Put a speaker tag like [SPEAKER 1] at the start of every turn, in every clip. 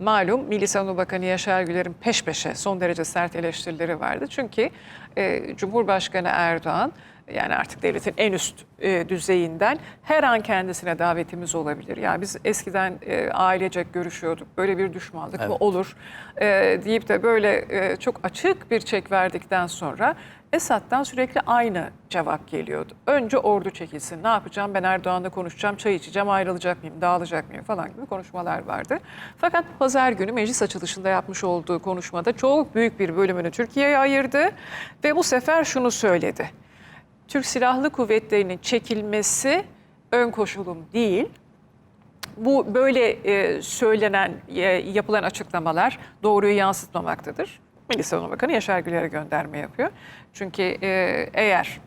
[SPEAKER 1] malum Milli Savunma Bakanı Yaşar Güler'in peş peşe son derece sert eleştirileri vardı. Çünkü e, Cumhurbaşkanı Erdoğan yani artık devletin en üst e, düzeyinden her an kendisine davetimiz olabilir. Yani biz eskiden e, ailecek görüşüyorduk. Böyle bir düşmanlık mı olur e, deyip de böyle e, çok açık bir çek verdikten sonra Esad'dan sürekli aynı cevap geliyordu. Önce ordu çekilsin. Ne yapacağım? Ben Erdoğan'la konuşacağım, çay içeceğim, ayrılacak mıyım, dağılacak mıyım falan gibi konuşmalar vardı. Fakat pazar günü meclis açılışında yapmış olduğu konuşmada çok büyük bir bölümünü Türkiye'ye ayırdı ve bu sefer şunu söyledi. Türk Silahlı Kuvvetleri'nin çekilmesi ön koşulum değil. Bu böyle e, söylenen, e, yapılan açıklamalar doğruyu yansıtmamaktadır. Milli Savunma Bakanı Yaşar Güler'e gönderme yapıyor. Çünkü e, eğer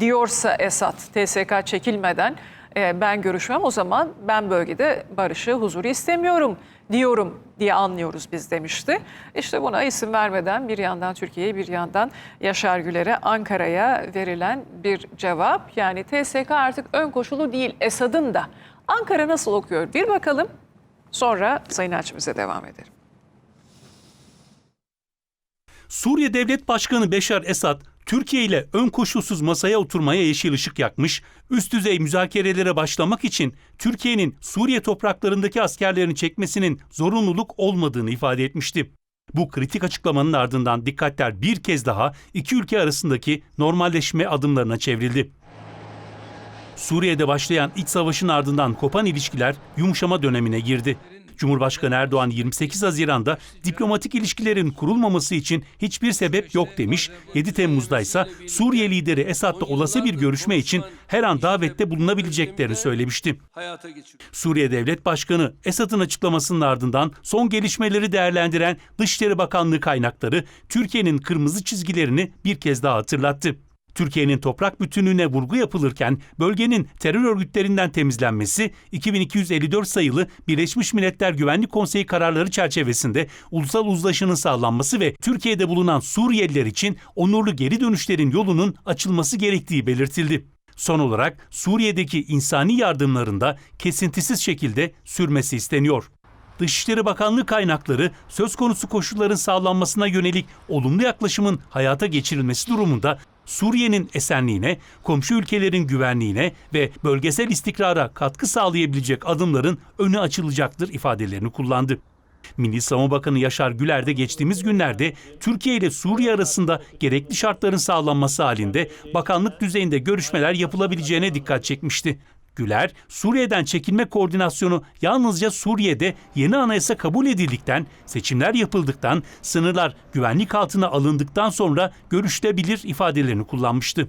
[SPEAKER 1] diyorsa Esad TSK çekilmeden e, ben görüşmem o zaman ben bölgede barışı, huzuru istemiyorum diyorum diye anlıyoruz biz demişti. İşte buna isim vermeden bir yandan Türkiye'ye bir yandan Yaşar Güler'e Ankara'ya verilen bir cevap. Yani TSK artık ön koşulu değil Esad'ın da. Ankara nasıl okuyor bir bakalım sonra Sayın Elçimize devam edelim.
[SPEAKER 2] Suriye Devlet Başkanı Beşar Esad, Türkiye ile ön koşulsuz masaya oturmaya yeşil ışık yakmış, üst düzey müzakerelere başlamak için Türkiye'nin Suriye topraklarındaki askerlerini çekmesinin zorunluluk olmadığını ifade etmişti. Bu kritik açıklamanın ardından dikkatler bir kez daha iki ülke arasındaki normalleşme adımlarına çevrildi. Suriye'de başlayan iç savaşın ardından kopan ilişkiler yumuşama dönemine girdi. Cumhurbaşkanı Erdoğan 28 Haziran'da diplomatik ilişkilerin kurulmaması için hiçbir sebep yok demiş. 7 Temmuz'da ise Suriye lideri Esad'la olası bir görüşme için her an davette bulunabileceklerini söylemişti. Suriye Devlet Başkanı Esad'ın açıklamasının ardından son gelişmeleri değerlendiren Dışişleri Bakanlığı kaynakları Türkiye'nin kırmızı çizgilerini bir kez daha hatırlattı. Türkiye'nin toprak bütünlüğüne vurgu yapılırken bölgenin terör örgütlerinden temizlenmesi 2254 sayılı Birleşmiş Milletler Güvenlik Konseyi kararları çerçevesinde ulusal uzlaşının sağlanması ve Türkiye'de bulunan Suriyeliler için onurlu geri dönüşlerin yolunun açılması gerektiği belirtildi. Son olarak Suriye'deki insani yardımlarında kesintisiz şekilde sürmesi isteniyor. Dışişleri Bakanlığı kaynakları söz konusu koşulların sağlanmasına yönelik olumlu yaklaşımın hayata geçirilmesi durumunda Suriye'nin esenliğine, komşu ülkelerin güvenliğine ve bölgesel istikrara katkı sağlayabilecek adımların önü açılacaktır ifadelerini kullandı. Milli Savunma Bakanı Yaşar Güler de geçtiğimiz günlerde Türkiye ile Suriye arasında gerekli şartların sağlanması halinde bakanlık düzeyinde görüşmeler yapılabileceğine dikkat çekmişti. Güler, Suriye'den çekilme koordinasyonu yalnızca Suriye'de yeni anayasa kabul edildikten, seçimler yapıldıktan, sınırlar güvenlik altına alındıktan sonra görüşülebilir ifadelerini kullanmıştı.